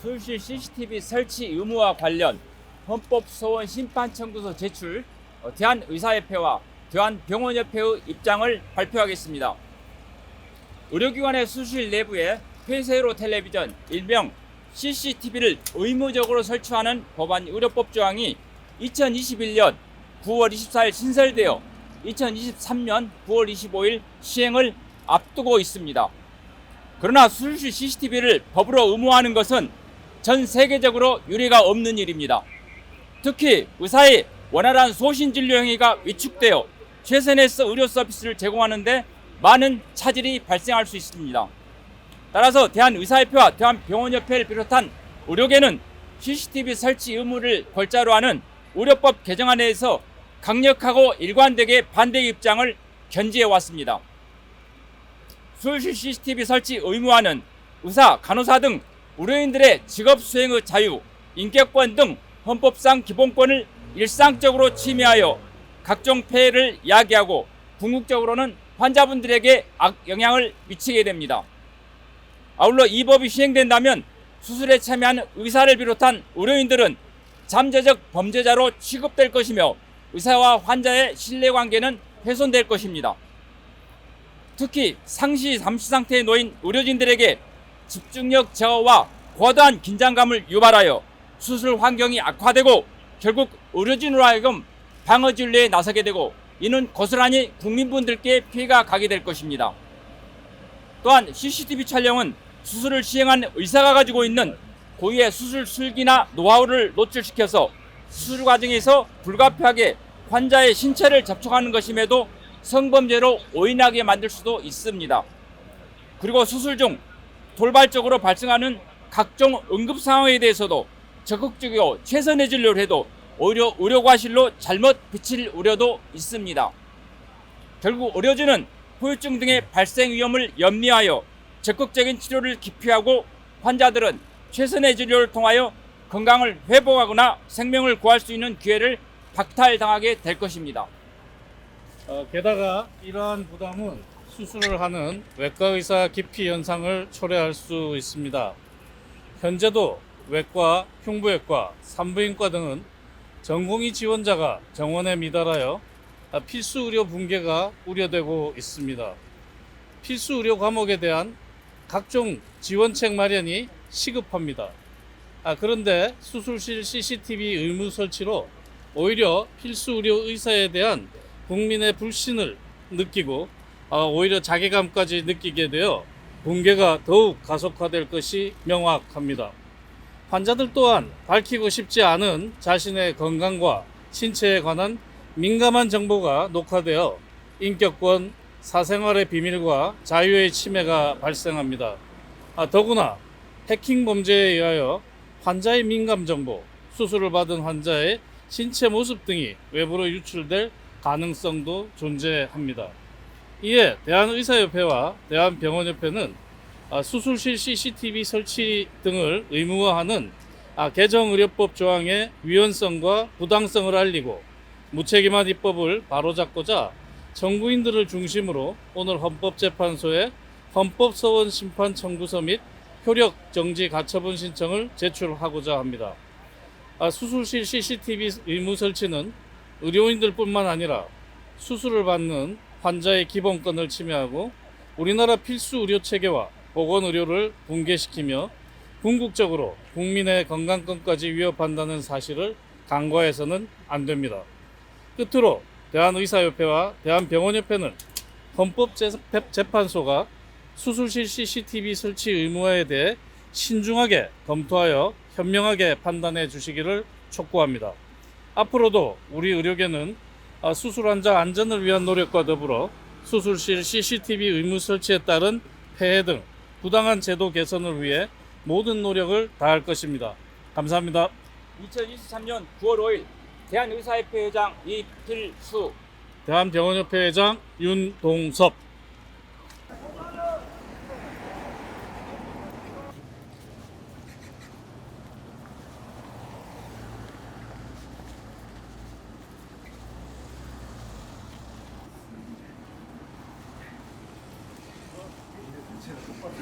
술실 CCTV 설치 의무와 관련 헌법 소원 심판 청구서 제출 어, 대한의사협회와 대한병원협회의 입장을 발표하겠습니다. 의료기관의 수실 내부에 폐쇄로 텔레비전 일명 CCTV를 의무적으로 설치하는 법안 의료법 조항이 2021년 9월 24일 신설되어 2023년 9월 25일 시행을 앞두고 있습니다. 그러나 수술실 CCTV를 법으로 의무화하는 것은 전 세계적으로 유례가 없는 일입니다. 특히 의사의 원활한 소신 진료 행위가 위축되어 최선에서 의료 서비스를 제공하는데 많은 차질이 발생할 수 있습니다. 따라서 대한의사협회와 대한병원협회를 비롯한 의료계는 CCTV 설치 의무를 골자로 하는 의료법 개정안에 대해서 강력하고 일관되게 반대 입장을 견지해 왔습니다. 수술실 CCTV 설치 의무화는 의사, 간호사 등 의료인들의 직업 수행의 자유, 인격권 등 헌법상 기본권을 일상적으로 침해하여 각종 폐해를 야기하고 궁극적으로는 환자분들에게 악 영향을 미치게 됩니다. 아울러 이 법이 시행된다면 수술에 참여한 의사를 비롯한 의료인들은 잠재적 범죄자로 취급될 것이며 의사와 환자의 신뢰관계는 훼손될 것입니다. 특히 상시 잠시 상태에 놓인 의료진들에게 집중력 저하와 과도한 긴장감을 유발하여 수술 환경이 악화되고 결국 의료진으로 하여금 방어 진료에 나서게 되고 이는 고스란히 국민분들께 피해가 가게 될 것입니다. 또한 CCTV 촬영은 수술을 시행한 의사가 가지고 있는 고유의 수술 술기나 노하우를 노출시켜서 수술 과정에서 불가피하게 환자의 신체를 접촉하는 것임에도 성범죄로 오인하게 만들 수도 있습니다. 그리고 수술 중 돌발적으로 발생하는 각종 응급 상황에 대해서도 적극적이고 최선의 진료를 해도 오히려 의료 과실로 잘못 비칠 우려도 있습니다. 결국 의료진은 후유증 등의 발생 위험을 염려하여 적극적인 치료를 기피하고 환자들은 최선의 진료를 통하여 건강을 회복하거나 생명을 구할 수 있는 기회를 박탈당하게 될 것입니다. 어, 게다가 이러한 부담은 수술을 하는 외과 의사 기피 현상을 초래할 수 있습니다. 현재도 외과, 흉부외과, 산부인과 등은 전공의 지원자가 정원에 미달하여 아, 필수 의료 붕괴가 우려되고 있습니다. 필수 의료 과목에 대한 각종 지원책 마련이 시급합니다. 아, 그런데 수술실 CCTV 의무 설치로 오히려 필수 의료 의사에 대한 국민의 불신을 느끼고 아, 오히려 자괴감까지 느끼게 되어 붕괴가 더욱 가속화될 것이 명확합니다. 환자들 또한 밝히고 싶지 않은 자신의 건강과 신체에 관한 민감한 정보가 녹화되어 인격권, 사생활의 비밀과 자유의 침해가 발생합니다. 아, 더구나 해킹 범죄에 의하여 환자의 민감 정보, 수술을 받은 환자의 신체 모습 등이 외부로 유출될 가능성도 존재합니다. 이에 대한의사협회와 대한병원협회는 아, 수술실 CCTV 설치 등을 의무화하는 아, 개정의료법 조항의 위헌성과 부당성을 알리고 무책임한 입법을 바로잡고자 정부인들을 중심으로 오늘 헌법재판소에 헌법소원 심판 청구서 및 효력 정지 가처분 신청을 제출하고자 합니다. 아, 수술실 CCTV 의무 설치는 의료인들뿐만 아니라 수술을 받는 환자의 기본권을 침해하고 우리나라 필수 의료 체계와 보건 의료를 붕괴시키며 궁극적으로 국민의 건강권까지 위협한다는 사실을 간과해서는 안 됩니다. 끝으로 대한의사협회와 대한병원협회는 헌법재판소가 수술실 CCTV 설치 의무화에 대해 신중하게 검토하여 현명하게 판단해 주시기를 촉구합니다. 앞으로도 우리 의료계는 아, 수술 환자 안전을 위한 노력과 더불어 수술실 CCTV 의무 설치에 따른 폐해 등 부당한 제도 개선을 위해 모든 노력을 다할 것입니다. 감사합니다. 2023년 9월 5일 대한의사협회 회장 이필수 대한병원협회 회장 윤동섭 Depois.